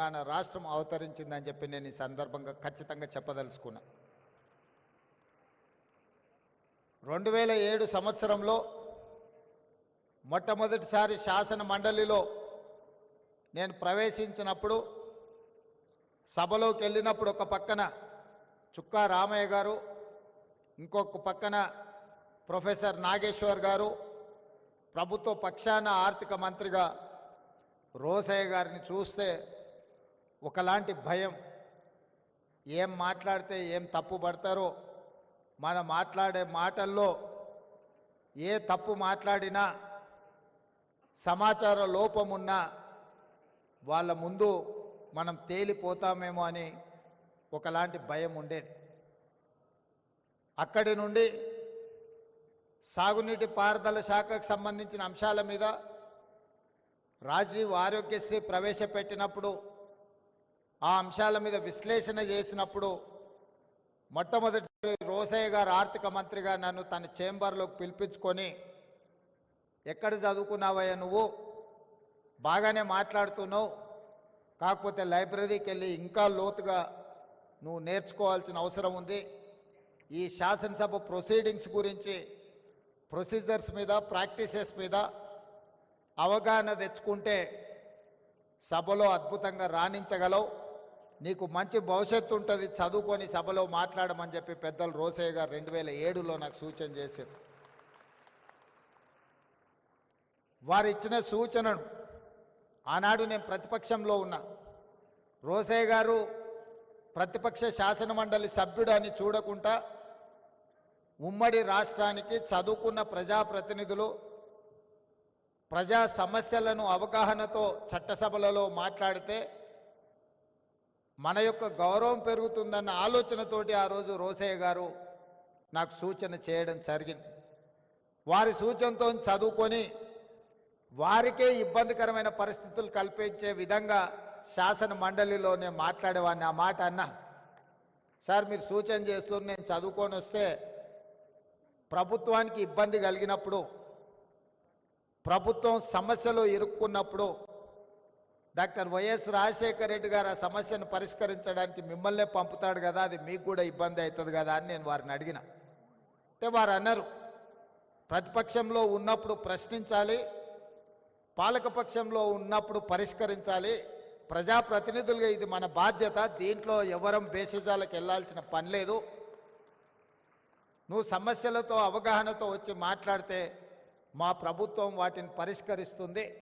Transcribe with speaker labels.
Speaker 1: తెలంగాణ రాష్ట్రం అవతరించిందని చెప్పి నేను ఈ సందర్భంగా ఖచ్చితంగా చెప్పదలుచుకున్నా. రెండు వేల ఏడు సంవత్సరంలో మొట్టమొదటిసారి శాసన మండలిలో నేను ప్రవేశించినప్పుడు సభలోకి వెళ్ళినప్పుడు ఒక పక్కన చుక్కా రామయ్య గారు ఇంకొక పక్కన ప్రొఫెసర్ నాగేశ్వర్ గారు ప్రభుత్వ పక్షాన ఆర్థిక మంత్రిగా రోసయ్య గారిని చూస్తే ఒకలాంటి భయం. ఏం మాట్లాడితే ఏం తప్పు పడతారో మనం మాట్లాడే మాటల్లో ఏ తప్పు మాట్లాడినా సమాచార లోపమున్నా వాళ్ళ ముందు మనం తేలిపోతామేమో అని ఒకలాంటి భయం ఉండేది. అక్కడి నుండి సాగునీటి పారుదల శాఖకు సంబంధించిన అంశాల మీద రాజీవ్ ఆరోగ్యశ్రీ ప్రవేశపెట్టినప్పుడు ఆ అంశాల మీద విశ్లేషణ చేసినప్పుడు మొట్టమొదటిసారి రోసయ్య గారు ఆర్థిక మంత్రిగా నన్ను తన చేంబర్లోకి పిలిపించుకొని ఎక్కడ చదువుకున్నావయ్యా నువ్వు? బాగానే మాట్లాడుతున్నావు. కాకపోతే లైబ్రరీకి వెళ్ళి ఇంకా లోతుగా నువ్వు నేర్చుకోవాల్సిన అవసరం ఉంది. ఈ శాసనసభ ప్రొసీడింగ్స్ గురించి ప్రొసీజర్స్ మీద ప్రాక్టీసెస్ మీద అవగాహన తెచ్చుకుంటే సభలో అద్భుతంగా రాణించగలవు. నీకు మంచి భవిష్యత్తు ఉంటుంది చదువుకొని సభలో మాట్లాడమని చెప్పి పెద్దలు రోసయ్య గారు రెండు వేల ఏడులో నాకు సూచన చేశారు. వారు ఇచ్చిన సూచనను ఆనాడు నేను ప్రతిపక్షంలో ఉన్నా. రోసయ్య గారు ప్రతిపక్ష శాసన మండలి సభ్యుడు అని చూడకుండా ఉమ్మడి రాష్ట్రానికి చదువుకున్న ప్రజాప్రతినిధులు ప్రజా సమస్యలను అవగాహనతో చట్టసభలలో మాట్లాడితే మన యొక్క గౌరవం పెరుగుతుందన్న ఆలోచనతోటి ఆ రోజు రోసయ్య గారు నాకు సూచన చేయడం జరిగింది. వారి సూచనతో చదువుకొని వారికే ఇబ్బందికరమైన పరిస్థితులు కల్పించే విధంగా శాసన మండలిలో నేను మాట్లాడేవాడిని. ఆ మాట అన్నా సార్ మీరు సూచన చేస్తూ నేను చదువుకొని వస్తే ప్రభుత్వానికి ఇబ్బంది కలిగినప్పుడు ప్రభుత్వం సమస్యలో ఇరుక్కున్నప్పుడు డాక్టర్ వైఎస్ రాజశేఖర రెడ్డి గారు ఆ సమస్యను పరిష్కరించడానికి మిమ్మల్నే పంపుతాడు కదా అది మీకు కూడా ఇబ్బంది అవుతుంది కదా అని నేను వారిని అడిగిన. అంటే వారు అన్నారు ప్రతిపక్షంలో ఉన్నప్పుడు ప్రశ్నించాలి పాలకపక్షంలో ఉన్నప్పుడు పరిష్కరించాలి ప్రజాప్రతినిధులుగా ఇది మన బాధ్యత దీంట్లో ఎవరం భేషజాలకు వెళ్ళాల్సిన పని లేదు. నువ్వు సమస్యలతో అవగాహనతో వచ్చి మాట్లాడితే మా ప్రభుత్వం వాటిని పరిష్కరిస్తుంది.